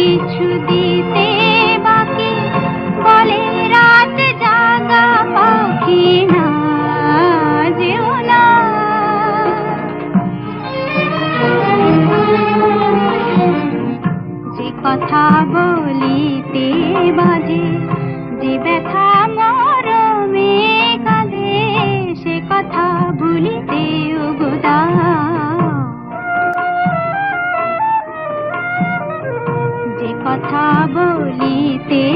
কিছু দিতে বাকি। বলে রাত জাগা পাখি না, যেও না। যে কথা বলিতে বাজে, যে ব্যথা কথা বলিতে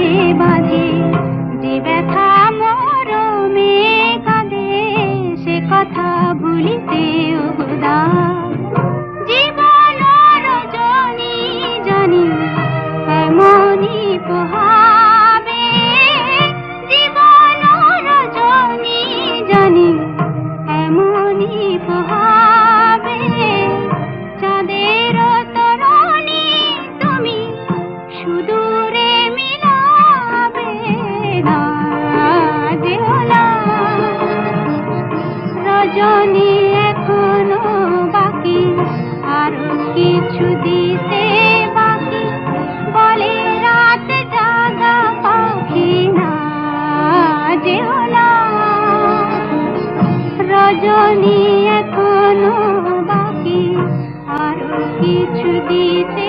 জনি এখনও বাকি। আরও কিছু দিতে